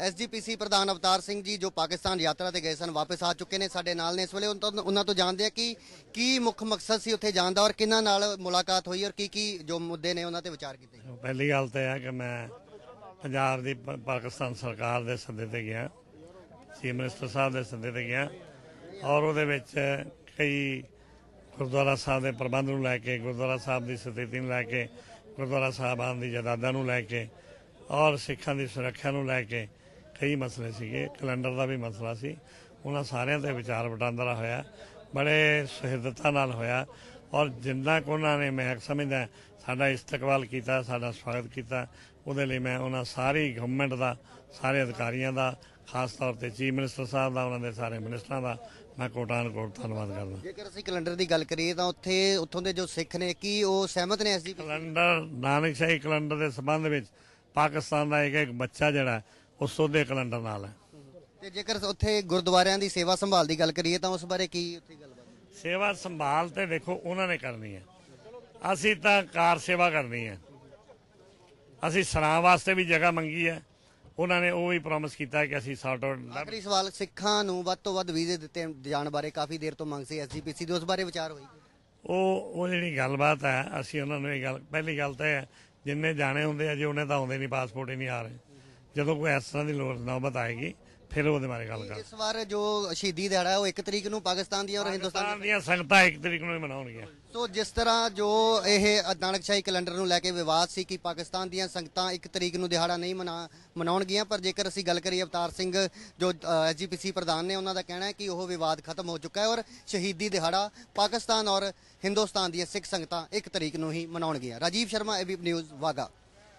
SGPC ਪ੍ਰਧਾਨ ਅਵਤਾਰ ਸਿੰਘ ਜੀ ਜੋ ਪਾਕਿਸਤਾਨ ਯਾਤਰਾ ਤੇ ਗਏ ਸਨ, ਵਾਪਸ ਆ ਚੁੱਕੇ ਨੇ ਸਾਡੇ ਨਾਲ ਨੇ। ਇਸ ਵੇਲੇ ਉਹਨਾਂ ਤੋਂ ਜਾਣਦੇ ਆ ਕਿ ਕੀ ਮੁੱਖ ਮਕਸਦ ਸੀ ਉੱਥੇ ਜਾਣ ਦਾ ਔਰ ਕਿਹਨਾਂ ਨਾਲ ਮੁਲਾਕਾਤ ਹੋਈ ਔਰ ਕੀ ਕੀ ਜੋ ਮੁੱਦੇ ਨੇ ਉਹਨਾਂ ਤੇ ਵਿਚਾਰ ਕੀਤੇ ਪਹਿਲੀ ਗੱਲ ਤਾਂ ਇਹ ਹੈ ਕਿ ਮੈਂ ਪੰਜਾਬ ਦੀ ਪਾਕਿਸਤਾਨ ਸਰਕਾਰ ਦੇ ਸੱਦੇ ਤੇ ਗਿਆ, ਚੀਫ ਮਿਨਿਸਟਰ ਸਾਹਿਬ ਦੇ ਸੱਦੇ ਤੇ ਗਿਆ ਔਰ ਉਹਦੇ ਵਿੱਚ ਕਈ ਗੁਰਦੁਆਰਾ ਸਾਹਿਬ ਦੇ ਪ੍ਰਬੰਧ ਨੂੰ ਲੈ ਕੇ, ਗੁਰਦੁਆਰਾ ਸਾਹਿਬ ਦੀ ਸਥਿਤੀ ਨੂੰ ਲੈ ਕੇ, ਗੁਰਦੁਆਰਾ ਸਾਹਿਬਾਨ ਦੀ ਜਾਇਦਾਦਾਂ ਨੂੰ ਲੈ ਕੇ ਔਰ ਸਿੱਖਾਂ ਦੀ ਸੁਰੱਖਿਆ ਨੂੰ ਲੈ ਕੇ ਕਈ ਮਸਲੇ ਸੀਗੇ ਕੈਲੰਡਰ ਦਾ ਵੀ ਮਸਲਾ ਸੀ। ਉਹਨਾਂ ਸਾਰਿਆਂ ਤੇ ਵਿਚਾਰ ਵਟਾਂਦਰਾ ਹੋਇਆ ਬੜੇ ਸੁਹਿਰਦਤਾ ਨਾਲ ਹੋਇਆ। ਔਰ ਜਿੰਨਾ ਕੁ ਉਹਨਾਂ ਨੇ ਮੈਂ ਸਮਝਦਾ ਸਾਡਾ ਇਸਤਕਬਾਲ ਕੀਤਾ ਸਾਡਾ ਸਵਾਗਤ ਕੀਤਾ ਉਹਦੇ ਲਈ ਮੈਂ ਉਹਨਾਂ ਸਾਰੀ ਗਵਰਨਮੈਂਟ ਦਾ ਸਾਰੇ ਅਧਿਕਾਰੀਆਂ ਦਾ ਖਾਸ ਤੌਰ ਤੇ ਚੀਫ ਮਿਨਿਸਟਰ ਸਾਹਿਬ ਦਾ ਉਹਨਾਂ ਦੇ ਸਾਰੇ ਮਿਨਿਸਟਰਾਂ ਦਾ ਮੈਂ ਕੋਟਾਨ ਕੋਟ ਧੰਨਵਾਦ ਕਰਦਾ। ਜੇਕਰ ਅਸੀਂ ਕੈਲੰਡਰ ਦੀ ਗੱਲ ਕਰੀਏ ਤਾਂ ਉੱਥੇ ਉੱਥੋਂ ਦੇ ਜੋ ਸਿੱਖ ਨੇ ਕੀ ਉਹ ਸਹਿਮਤ ਨੇ ਐਸਜੀਪੀਸੀ ਕੈਲੰਡਰ ਨਾਨਕਸ਼ਾਹੀ ਕੈਲੰਡਰ ਦੇ ਸੰਬੰਧ ਵਿੱਚ ਪਾਕਿਸਤਾਨ ਦਾ ਇੱਕ ਇੱਕ ਬੱਚਾ ਜਿਹੜਾ ਉਹ ਸੋਧੇ ਕੈਲੰਡਰ ਨਾਲ ਹੈ। ਤੇ ਜੇਕਰ ਉੱਥੇ ਗੁਰਦੁਆਰਿਆਂ ਦੀ ਸੇਵਾ ਸੰਭਾਲ ਦੀ ਗੱਲ ਕਰੀਏ ਤਾਂ ਉਸ ਬਾਰੇ ਕੀ ਉੱਥੇ ਗੱਲਬਾਤ ਸੇਵਾ ਸੰਭਾਲ ਤੇ ਦੇਖੋ ਉਹਨਾਂ ਨੇ ਕਰਨੀ ਹੈ। ਅਸੀਂ ਤਾਂ ਕਾਰ ਸੇਵਾ ਕਰਨੀ ਹੈ। ਅਸੀਂ ਸਰਾਂ ਵਾਸਤੇ ਵੀ ਜਗ੍ਹਾ ਮੰਗੀ ਹੈ। ਉਹਨਾਂ ਨੇ ਉਹ ਵੀ ਪ੍ਰੋਮਿਸ ਕੀਤਾ ਕਿ ਅਸੀਂ ਸੌਟ ਆਊਟ ਆਖਰੀ ਸਵਾਲ ਸਿੱਖਾਂ ਨੂੰ ਵੱਧ ਤੋਂ ਵੱਧ ਵੀਜ਼ੇ ਦਿੱਤੇ ਜਾਣ ਬਾਰੇ ਕਾਫੀ ਦੇਰ ਤੋਂ ਮੰਗ ਸੀ ਐਸਜੀਪੀਸੀ ਦੇ ਉਸ ਬਾਰੇ ਵਿਚਾਰ ਹੋਈ? ਉਹ ਉਹ ਜਿਹੜੀ ਗੱਲਬਾਤ ਹੈ ਅਸੀਂ ਉਹਨਾਂ ਨੂੰ ਇਹ ਗੱਲ ਪਹਿਲੀ ਗੱਲ ਤਾਂ ਹੈ ਜਿੰਨੇ ਜਾਣੇ ਹੁੰਦੇ ਆ ਜੀ ਉਹਨੇ ਤਾਂ ਆਉਂਦੇ ਨਹੀਂ ਪਾਸਪੋਰਟ ਹੀ ਨਹੀਂ ਆ ਰਹੇ। ਜਦੋਂ ਕੋਈ ਇਸ ਤਰ੍ਹਾਂ ਦੀ ਲੋੜ ਨੌਬਤ ਆਏਗੀ ਫਿਰ ਉਹਦੇ ਬਾਰੇ ਗੱਲ ਕਰ। ਇਸ ਵਾਰ ਜੋ ਸ਼ਹੀਦੀ ਦਿਹਾੜਾ ਹੈ ਉਹ 1 ਤਰੀਕ ਨੂੰ ਪਾਕਿਸਤਾਨ ਦੀਆਂ ਔਰ ਹਿੰਦੁਸਤਾਨ ਦੀਆਂ ਸੰਗਤਾਂ ਇੱਕ ਤਰੀਕ ਨੂੰ ਹੀ ਮਨਾਉਣਗੀਆਂ। ਸੋ ਜਿਸ ਤਰ੍ਹਾਂ ਜੋ ਇਹ ਨਾਨਕਸ਼ਾਹੀ ਕੈਲੰਡਰ ਨੂੰ ਲੈ ਕੇ ਵਿਵਾਦ ਸੀ ਕਿ ਪਾਕਿਸਤਾਨ ਦੀਆਂ ਸੰਗਤਾਂ 1 ਤਰੀਕ ਨੂੰ ਦਿਹਾੜਾ ਨਹੀਂ ਮਨਾ ਮਨਾਉਣਗੀਆਂ ਪਰ ਜੇਕਰ ਅਸੀਂ ਗੱਲ ਕਰੀਏ ਅਵਤਾਰ ਸਿੰਘ ਜੋ ਐਸਜੀਪੀਸੀ ਪ੍ਰਧਾਨ ਨੇ ਉਹਨਾਂ ਦਾ ਕਹਿਣਾ ਹੈ ਕਿ ਉਹ ਵਿਵਾਦ ਖਤਮ ਹੋ ਚੁੱਕਾ ਹੈ ਔਰ ਸ਼ਹੀਦੀ ਦਿਹਾੜਾ ਪਾਕਿਸਤਾਨ ਔਰ ਹਿੰਦੁਸਤਾਨ ਦੀਆਂ ਸਿੱਖ ਸੰਗਤਾਂ 1 ਤਰੀਕ ਨੂੰ ਹੀ ਮਨਾਉਣਗੀਆਂ। Rajiv Sharma AB news Wagah